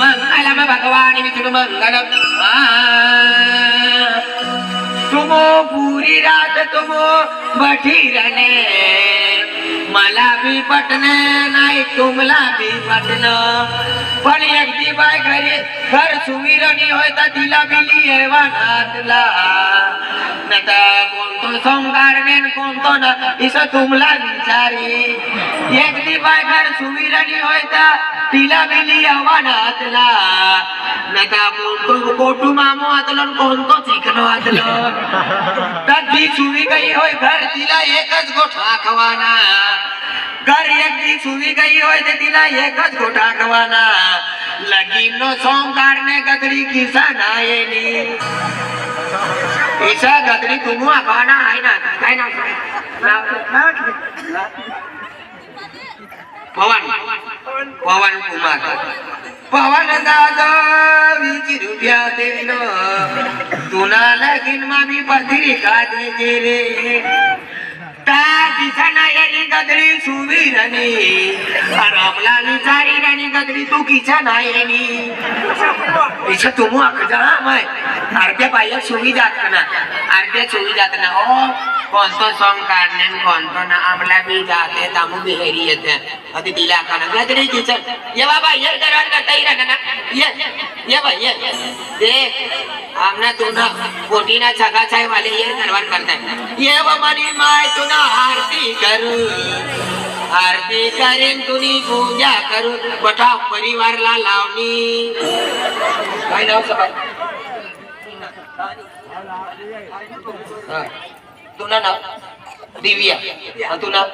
मंगलम भगवान विष्णु मंगलम तुमो पूरी रात तुमो बठी रने मला बी पटन नाही तुमला बी पटन पण एकटी बाय घरी घर सुविरणी होय तर तिला बिली येवानातला नका कोणतो सोंगार नेन कोणतो ना इस तुम्हाला विचारी. एकटी बाय घर सुविरणी होय तर तिला बिली आव्हानातला. नका बोलतो कोटू मामो आतलं कोणतो चिकनो आतलं. तर ती सुवी गई होय घर तिला एकच गोठा खवाना घर एकटी सुवी गई होय ते तिला एकच गोठा खवाना लगीन नो सोंग गदरी किसा नायनी. ईशा गदरी तुमू आखवाना आहे ना? काय ना पवन. पवन कुमार. पवन दादा वीस रुपया देलो तुला लगीन मामी पत्रिका देते रे. ता दिसना यानी गदरी सुवीरनी. रामला विचारी राणी गदरी तू किचा नाही तिच्या तुमू अकजा माय. अर्ध्या पाहिजे जात ना. अर्ध्या सुवी जात ना हो. कोणतो सॉंग काढणे न कोणतो ना आमला बी जाते तामू बिहेरी येते. अति तिला काना गदरी किचन ये बाबा ये करवान करता ही राहना ये ये बाई ये. देख आमना तुना पोटीना छगा छाय वाले ये करवान करताय. ये मनी माय तुना आरती करू. आरती करीन तुनी पूजा करू. बठा परिवारला लावणी? काय नाव सभा? तुला नाव? दिव्या. आणि तुला?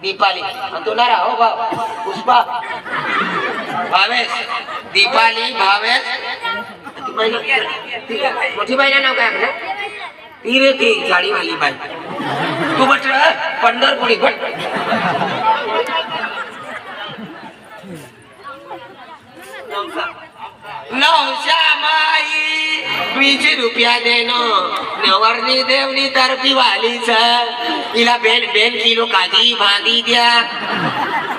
दीपाली. आणि तुला राहो बा पुष्पा. भावेश. दीपाली भावेश. ती बाई- मोठी बाईला नाव काय आपलं? ती रे ती जाळीवाली बाई. तू बट पंढरपुरी बट नवशा माई वीस रुपया देनो नवरनी देवनी तर्फी वालीच तिला बेन बेन किलो काजी भांदी द्या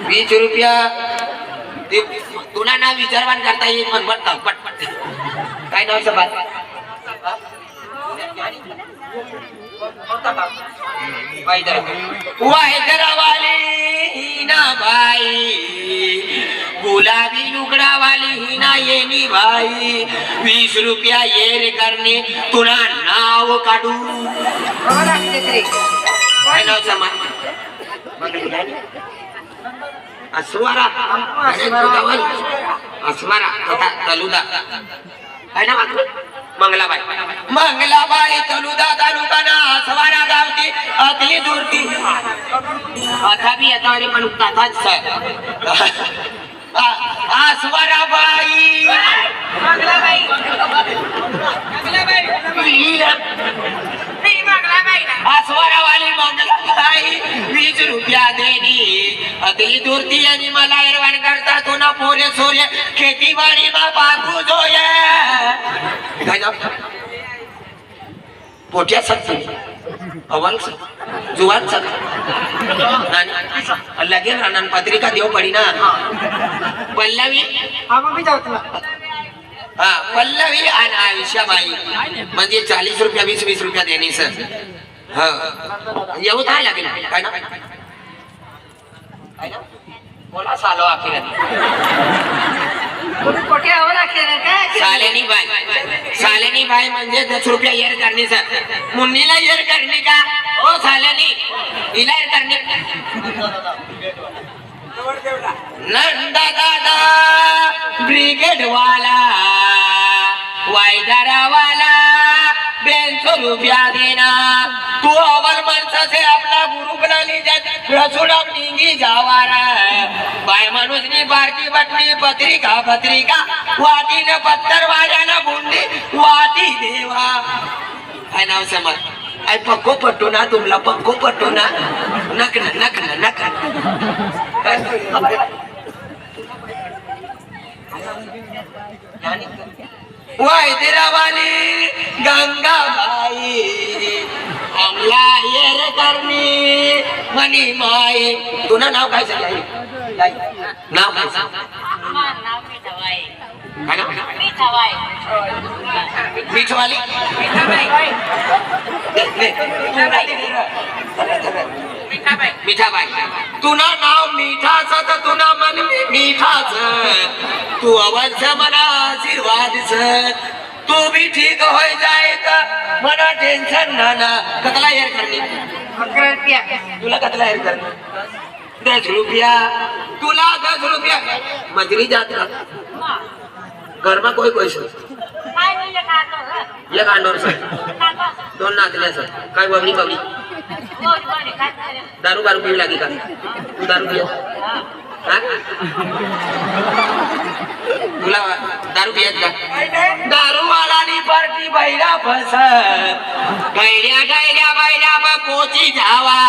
वीस रुपया ते तुला ना विचारवान करता येईल पण बट पट पट काय नाव सबात वाली हिना बाई गुलाबी लुगडा वाली हिना येनी बाई वीस रुपया येर करणे तुला नाव काढू. काय नाव समा अस्वारा. अस्वारा. तथा तलुदा. काय नाव? मंगलाबाई. मंगलाबाई तलुदा तालुकाना अस्वारा गावती अति दूरती अथापि आता रे पण तथाच अस्वराबाई अस्वरावाली मंगलाबाई. वीस रुपया देनी अति दूरती आणि मला एरवान करता तू ना पोरे सोरे. खेतीवाडी मा पाकू जोया. काय नाव? पोट्या अवाल जुवान सत्ती लगेच राहणार पत्रिका देव पडी ना पल्लवी. हा पल्लवी आणि आयुष्याबाई. म्हणजे चाळीस रुपया वीस वीस रुपया देणे सर. हा. येऊ काय लागेल. काय ना? बोला सालो अखेर. सालेनी बाई. सालेनी बाई म्हणजे दस रुपया येर करणी सर मुन्नीला येर करणी का? हो, ओ सालेनी हिला येर करणी नंदा दादा ब्रिगेड वाला वायदारा वाला बेनसो रुपया देना. तू अवल माणसा से आपला गुरु बना लीजिए रसुड़ा निंगी जावारा बाय माणूस नी बारकी बटनी पत्रिका पत्रिका वाटी न पत्तर वाजा न बुंडी वाटी देवा काय नाव समज आई पक्को पट्टू ना तुमला पक्को पट्टू ना नक ना लायर करणी. मनी माय तुला नाव काय सांग नाव काय सांग काय मिठाबाई. नाव मिठाच तर तुला मन मिठाच. तू अवश्य मला आशीर्वाद तू भी ठीक होय जाय का मला टेन्शन ना ना. कतला हेर करणे तुला कतला हेर करणे दस रुपया तुला दस रुपया मजरी जात का? घरमा कोई कोई सर एक अंडोर सर दोन नाचल्या सर काय बबडी बबडी दारू बारू पिऊ लागे का? तू दारू पिय तुला दारू पियत का दारू वालानी परती बैला फस. गैऱ्या गैऱ्या बैल्या मग पोची जावा.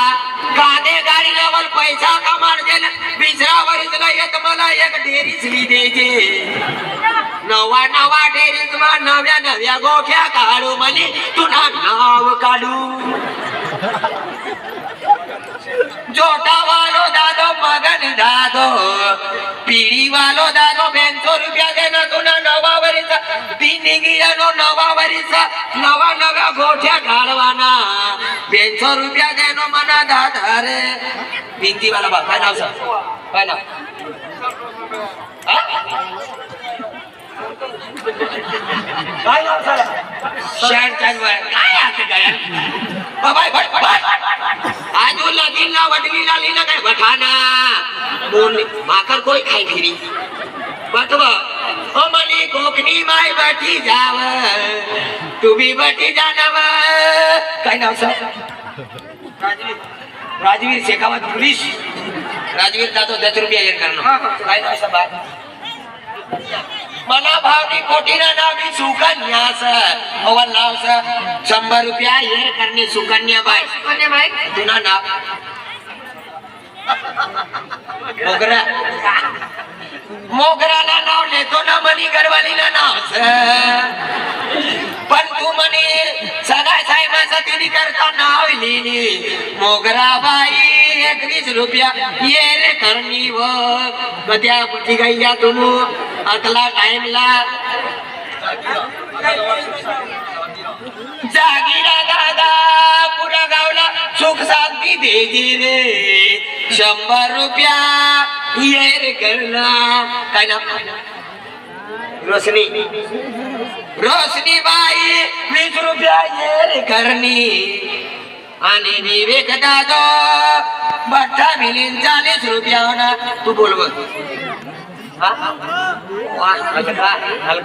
कादे गाडी लेवल पैसा कमाड दे बिसरा वरीच येत मला एक डेरीच मी द्यायचे. नवा नवा डेरीज मा नव्या नव्या गोठ्या काढू मली तुला नाव काढू. जोटा वालो दादो मगन दादो. पिढी वालो दादो बेंचो रुपया देणं तुला. नवा वरीचा नो नवा वरीचा नवा नव्या गोठ्या घालवाना बेंचो रुपया देणं मना दादा रे भिंती वाला बा काय नाव सर काय नाव हा? काय नाव सर शांत काय असं काय बाबाय भट भट आजू लगीन ना वडली लाली ना काय बठाना बोल माकर कोई खाई फिरी बटव ओ मनी कोकणी माय बटी जाव तू बी बटी जानव काय नाव सर राजवीर राजवीर शेखावत पोलीस राजवीर जातो दस रुपया येईल करणं काय नाव सर बाय मला भावनी कोटीना नावी सुकन्या सर अव्वल नाव सर शंभर रुपया येर करणे सुकन्या बाय तुला नाव मोगरा मोगराला नाव लेतो ना मनी गरवालीला नाव. पण तू म्हणे सगळ्या साहेबाचा तिने करता नाव लिहिली मोगरा बाई एकवीस रुपया ये रे करणी व कध्या कद्या गाई या तुम अकला टाइमला जागीरा दादा. सुख शांती दे रे. शंभर रुपया ये रे करना. काय ना रोशनी. रोशनी बाई वीस रुपया ये रे करणी आणि विवेक दादो बठ्ठा मिलीन चाळीस रुपया होणार तू बोल हा? हलका.